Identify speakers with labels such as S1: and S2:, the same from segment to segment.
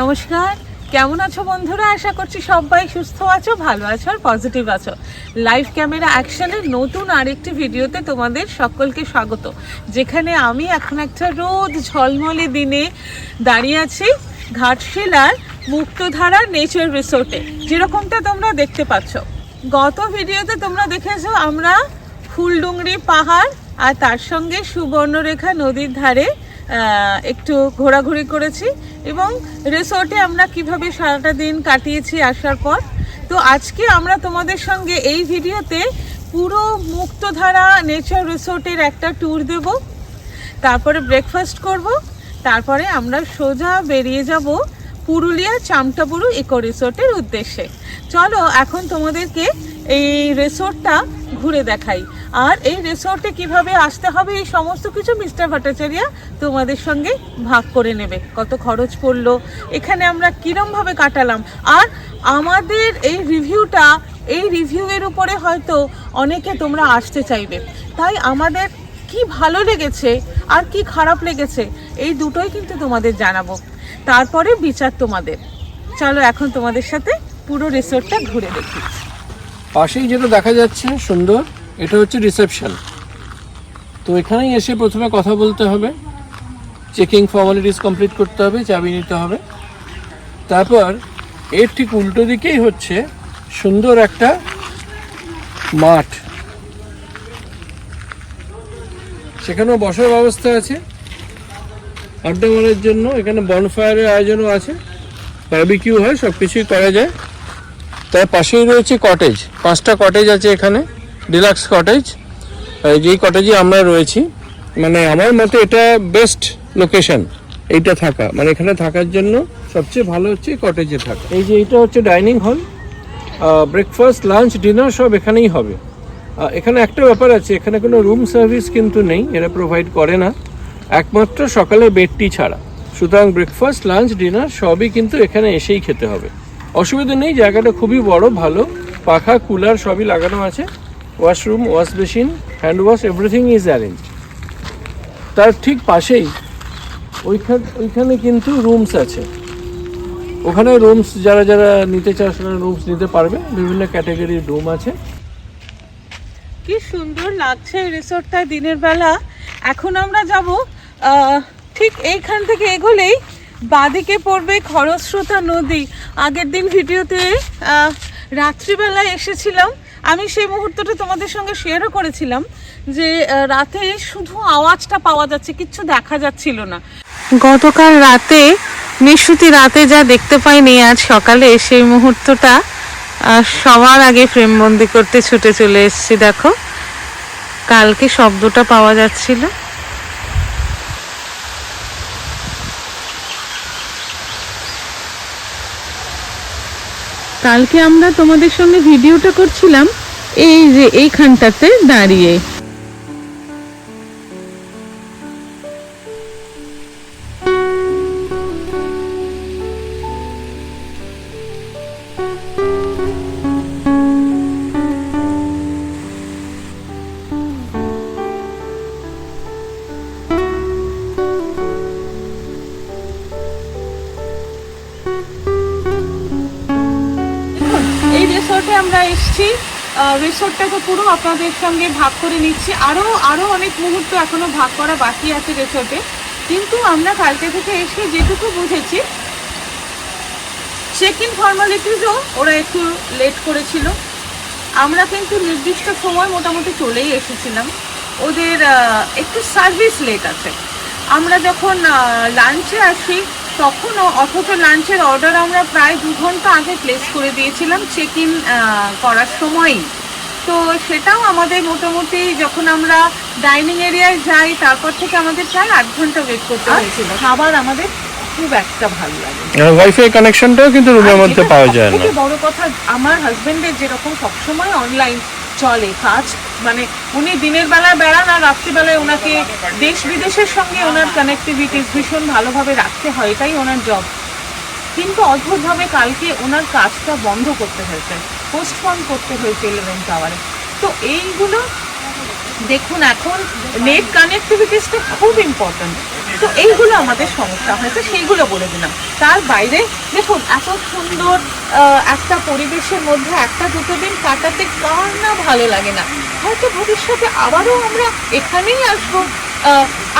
S1: নমস্কার। কেমন আছো বন্ধুরা? আশা করছি সবাই সুস্থ আছো, ভালো আছো আর পজিটিভ আছো। লাইভ ক্যামেরা অ্যাকশনের নতুন আরেকটি ভিডিওতে তোমাদের সকলকে স্বাগত। যেখানে আমি এখন একটা রোদ ঝলমলে দিনে দাঁড়িয়ে আছি ঘাটশিলার মুক্তধারা নেচার রিসোর্টে যেরকমটা তোমরা দেখতে পাচ্ছ। গত ভিডিওতে তোমরা দেখেছ আমরা ফুলডুংরি পাহাড় আর তার সঙ্গে সুবর্ণরেখা নদীর ধারে একটু ঘোরাঘুরি করেছি এবং রিসোর্টে আমরা কীভাবে সারাটা দিন কাটিয়েছি আসার পর। তো আজকে আমরা তোমাদের সঙ্গে এই ভিডিওতে পুরো মুক্তধারা নেচার রিসোর্টের একটা ট্যুর দেব। তারপরে ব্রেকফাস্ট করব, তারপরে আমরা সোজা বেরিয়ে যাব পুরুলিয়া চামটাপুরু ইকো রিসোর্টের উদ্দেশ্যে। চলো, এখন তোমাদেরকে এই রিসোর্টটা ঘুরে দেখাই। আর এই রিসোর্টে কীভাবে আসতে হবে, এই সমস্ত কিছু মিস্টার ভট্টাচার্য তোমাদের সঙ্গে ভাগ করে নেবে। কত খরচ পড়ল, এখানে আমরা কিরমভাবে কাটালাম। আর আমাদের এই রিভিউটা এই রিভিউয়ের উপরে হয়তো অনেকে তোমরা আসতে চাইবে। তাই আমাদের কি ভালো লেগেছে আর কি খারাপ লেগেছে, এই দুটোই কিন্তু তোমাদের জানাব। তারপরে বিচার তোমাদের। চলো এখন তোমাদের সাথে পুরো রিসোর্টটা ঘুরে দেখি।
S2: পাশেই যেটা দেখা যাচ্ছে, সুন্দর, এটা হচ্ছে রিসেপশন তো এখানেই এসে প্রথমে কথা বলতে হবে। চেকিং ফর্মালিটিস কমপ্লিট করতে হবে, চাবি নিতে হবে। তারপর এর ঠিক উল্টো দিকেই হচ্ছে সুন্দর একটা মাঠ। সেখানেও বসার ব্যবস্থা আছে। আড্ডা মারার জন্য এখানে বনফায়ারের আয়োজনও আছে। বারবিকিউ হয় সব কিছুই করা যায়। তার পাশেই রয়েছে কটেজ পাঁচটা কটেজ আছে এখানে ডিলাক্স কটেজ যেই কটেজে আমরা রয়েছি মানে আমার মতে এটা বেস্ট লোকেশন এইটা থাকা। মানে এখানে থাকার জন্য সবচেয়ে ভালো হচ্ছে কটেজে থাকা। এই যে এটা হচ্ছে dining hall breakfast lunch dinner সব এখানেই হবে। এখানে একটা ব্যাপার আছে, এখানে কোনো রুম সার্ভিস কিন্তু নেই, এরা প্রোভাইড করে না। একমাত্র সকালে বেডটি ছাড়া। সুতরাং ব্রেকফাস্ট লাঞ্চ ডিনার সবই কিন্তু এখানে এসেই খেতে হবে। অসুবিধা নেই, জায়গাটা খুবই বড়, ভালো। পাখা, কুলার সবই লাগানো আছে। Washroom, wash basin hand wash, everything is arrange তার ঠিক পাশেই, ওইখান, ওইখানে কিন্তু রুমস আছে। ওখানে রুমস, যারা যারা নিতে চায় সেখানে রুমস নিতে পারবে। বিভিন্ন ক্যাটাগরির রুম আছে।
S1: কি সুন্দর লাগছে রিসোর্টটা দিনের বেলা। এখন আমরা যাব ঠিক এইখান থেকে এগোলেই বাদিকে পড়বে খরস্রোতা নদী। আগের দিন ভিডিওতে রাত্রিবেলায় এসেছিলাম। আমি সেই মুহূর্তটা তোমাদের সঙ্গে শেয়ারও করেছিলাম যে রাতে শুধু আওয়াজটা পাওয়া যাচ্ছে, কিচ্ছু দেখা যাচ্ছিল না। গতকাল রাতে, নিশুতি রাতে যা দেখতে পাইনি, আজ সকালে সেই মুহূর্তটা সবার আগে ফ্রেমবন্দি করতে ছুটে চলে এসেছি, দেখো। কালকে শব্দটা পাওয়া যাচ্ছিল। কালকে আমরা তোমাদের সঙ্গে ভিডিওটা করছিলাম এই যে এইখানটাতে দাঁড়িয়ে। রিসোর্টে আমরা এসেছি রিসোর্টটা তো পুরো আপনাদের সঙ্গে ভাগ করে নিচ্ছি। আরও আরও অনেক মুহূর্ত এখনও ভাগ করা বাকি আছে রিসোর্টে কিন্তু আমরা কালকে থেকে এসে যেটুকু বুঝেছি চেক ইন ফর্মালিটিসও ওরা একটু লেট করেছিল। আমরা কিন্তু নির্দিষ্ট সময় মোটামুটি চলেই এসেছিলাম। ওদের একটু সার্ভিস লেট আছে। আমরা যখন লাঞ্চে আসি তখনও অথচ লাঞ্চের অর্ডার আমরা প্রায় দু ঘণ্টা আগে প্লেস করে দিয়েছিলাম চেক ইন করার সময়ই। তো সেটাও আমাদের মোটামুটি যখন আমরা ডাইনিং এরিয়ায় যাই তারপর থেকে আমাদের প্রায় আট ঘণ্টা ওয়েট করতে হয়েছিল। খাবার আমাদের খুব একটা ভালো লাগে
S2: ওয়াইফাই কানেকশনটাও কিন্তু রুমের মধ্যে পাওয়া যায় না।
S1: বড় কথা আমার হাজবেন্ডের যেরকম সবসময় অনলাইন চলে কাজ। মানে উনি দিনের বেলায় বেড়ান আর রাত্রিবেলায় ওনাকে দেশ বিদেশের সঙ্গে ওনার কানেক্টিভিটিস ভীষণ ভালোভাবে রাখতে হয়, এটাই ওনার জব কিন্তু অদ্ভুতভাবে কালকে ওনার কাজটা বন্ধ করতে হয়েছে পোস্টপন করতে হয়েছে ইলেভেন্থ আওয়ারে তো এইগুলো দেখুন, এখন নেট কানেক্টিভিটিসটা খুব ইম্পর্ট্যান্ট তো এইগুলো আমাদের সমস্যা হয়েছে, সেইগুলো বলে দিলাম। তার বাইরে দেখুন, এত সুন্দর একটা পরিবেশের মধ্যে একটা দুটো দিন কাটাতে কার না ভালো লাগে না। হয়তো ভবিষ্যতে আবারও আমরা এখানেই আসব।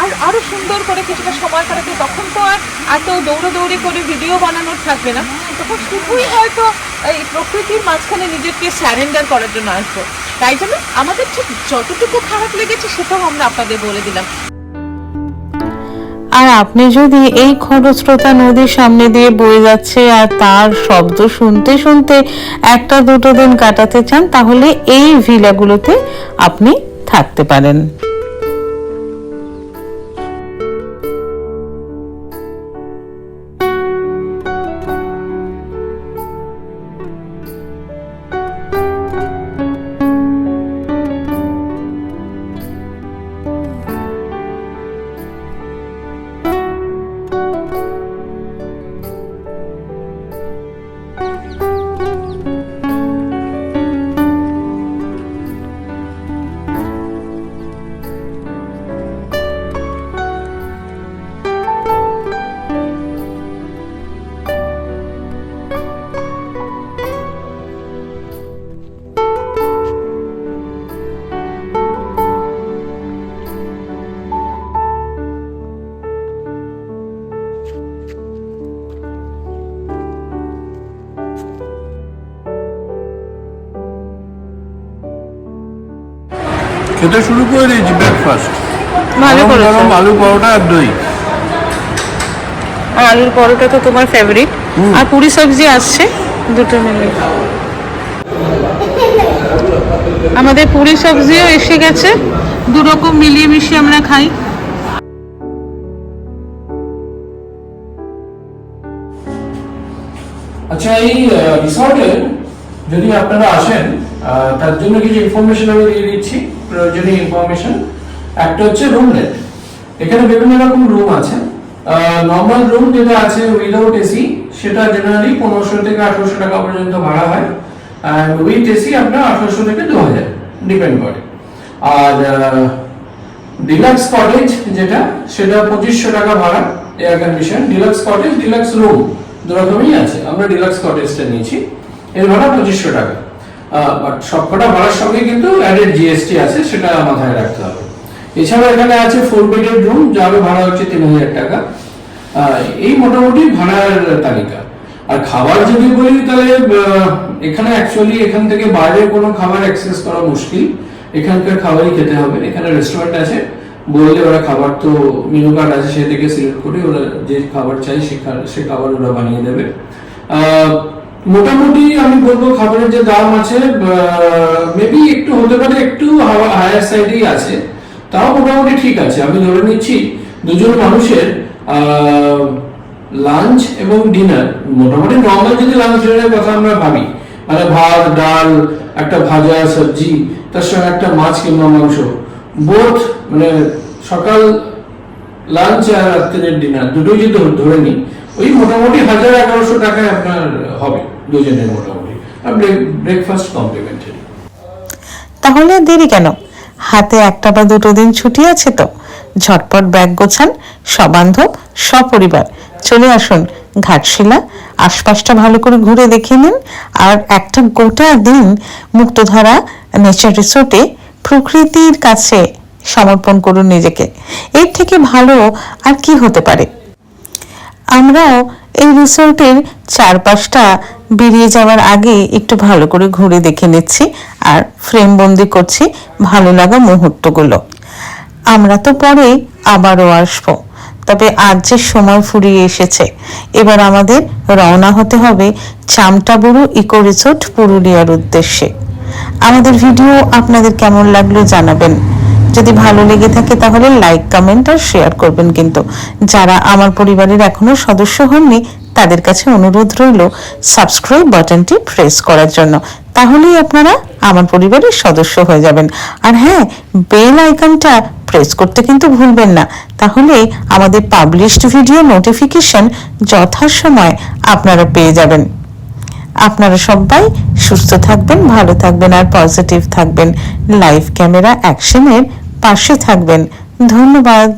S1: আর আরও সুন্দর করে কিছুটা সময় কাটাতে, তখন তো আর এত দৌড়োদৌড়ি করে ভিডিও বানানোর থাকবে না। তখন শুধুই হয়তো এই প্রকৃতির মাঝখানে নিজেকে স্যারেন্ডার করার জন্য আসব। তাই জন্য আমাদের ঠিক যতটুকু খারাপ লেগেছে, সেটাও আমরা আপনাদের বলে দিলাম।
S3: আর আপনি যদি এই খরস্রোতা নদীর সামনে দিয়ে বয়ে যাচ্ছে আর তার শব্দ শুনতে শুনতে একটা দুটো দিন কাটাতে চান, তাহলে এই ভিলাগুলোতে আপনি থাকতে পারেন।
S2: খেতে শুরু করে দিয়েছি ব্রেকফাস্ট
S1: ভালো
S2: গরম আলু পরোটা আর দই।
S1: আর আলুর পরোটা তো তোমার ফেভারিট আর পুরি সবজি আসছে দুটো মিলে। আমাদের পুরি সবজিও এসে গেছে। দু রকম মিলিয়ে মিশিয়ে আমরা খাই।
S2: আচ্ছা এই রিসর্টে যদি আপনারা আসেন তার জন্য কিছু ইনফরমেশন আমি দিয়ে দিচ্ছি। প্রয়োজনীয় ইনফরমেশন একটা হচ্ছে রুম রেট এখানে বিভিন্ন রকম রুম আছে। নর্মাল রুম যেটা আছে উইদাউট এসি সেটা জেনারেলি পনেরোশো থেকে আঠারোশো টাকা পর্যন্ত ভাড়া হয়। আর উইথ এসি আপনার আঠারোশো থেকে দু হাজার ডিপেন্ড করে। আর ডিলাক্স কটেজ যেটা, সেটা পঁচিশশো টাকা ভাড়া air condition deluxe cottage deluxe room দু রকমই আছে। আমরা ডিলাক্স কটেজটা নিয়েছি। এর ভাড়া পঁচিশশো টাকা। বাট সবকটা ভাড়ার সঙ্গে কিন্তু অ্যাডেড জিএসটি আছে, সেটা মাথায় রাখতে হবে। এছাড়া এখানে আছে ফোর বেডেড রুম যার ভাড়া হচ্ছে তিন হাজার টাকা। এই মোটামুটি ভাড়ার তালিকা। আর খাবার যদি বলি, তাহলে এখানে অ্যাকচুয়ালি এখান থেকে বাইরে কোনো খাবার অ্যাক্সেস করা মুশকিল। এখানকার খাবারই খেতে হবে। এখানে রেস্টুরেন্ট আছে। বললে ওরা খাবার তো মেনু কার্ড আছে, সে থেকে সিলেক্ট করে ওরা যে খাবার চাই, সে খাবার ওরা বানিয়ে দেবে। মোটামুটি আমি বলব খাবারের যে দাম আছে মেবি একটু হতে পারে, একটু হায়ার সাইডেই আছে। তাও মোটামুটি ঠিক আছে। আমি ধরে নিচ্ছি, দুজন মানুষের লাঞ্চ এবং ডিনার মোটামুটি নর্মাল যদি লাঞ্চ ডিনারের কথা আমরা ভাবি মানে ভাত, ডাল, একটা ভাজা সবজি, তার সঙ্গে একটা মাছ কিংবা মাংস বোথ মানে সকাল লাঞ্চ আর রাত্রের ডিনার দুটোই যদি ধরে নিই ওই মোটামুটি হাজার এগারোশো টাকায় আপনার হবে দুজনের মোটামুটি। আর ব্রেকফাস্ট কমপ্লিমেন্টারি
S3: তাহলে দেরি কেন? হাতে একটা বা দুটো দিন ছুটি আছে তো। ঝটপট ব্যাগ গোছান, সবান্ধব, সপরিবার। চলে আসুন ঘাটশিলা, আশপাশটা ভালো করে ঘুরে দেখে নিন। আর একটা গোটা দিন মুক্তধারা নেচার রিসোর্টে প্রকৃতির কাছে সমর্পণ করুন নিজেকে। এর থেকে ভালো আর কি হতে পারে? আমরাও এই রিসোর্টের চারপাশটা বেরিয়ে যাওয়ার আগে একটু ভালো করে ঘুরে দেখে নিচ্ছি আর ফ্রেম বন্দি করছি ভালো লাগা মুহূর্তগুলো। আমরা তো পরে আবারও আসব, তবে আজ যে সময় ফুরিয়ে এসেছে, এবার আমাদের রওনা হতে হবে চামটাবুরু ইকো রিসোর্ট পুরুলিয়ার উদ্দেশ্যে। আমাদের ভিডিও আপনাদের কেমন লাগল জানাবেন। যদি ভালো লেগে থাকে তাহলে লাইক কমেন্ট আর শেয়ার করবেন কিন্তু। যারা আমার পরিবারের এখনও সদস্য হননি, তাদের কাছে অনুরোধ রইল সাবস্ক্রাইব বাটনটি প্রেস করার জন্য। তাহলেই আপনারা আমার পরিবারের সদস্য হয়ে যাবেন। আর হ্যাঁ বেল আইকনটা প্রেস করতে কিন্তু ভুলবেন না। তাহলে আমাদের পাবলিশড ভিডিও নোটিফিকেশন যথাসময় আপনারা পেয়ে যাবেন। আপনারা সবাই সুস্থ থাকবেন, ভালো থাকবেন আর পজিটিভ থাকবেন। লাইভ ক্যামেরা অ্যাকশনের পাশে থাকবেন। ধন্যবাদ।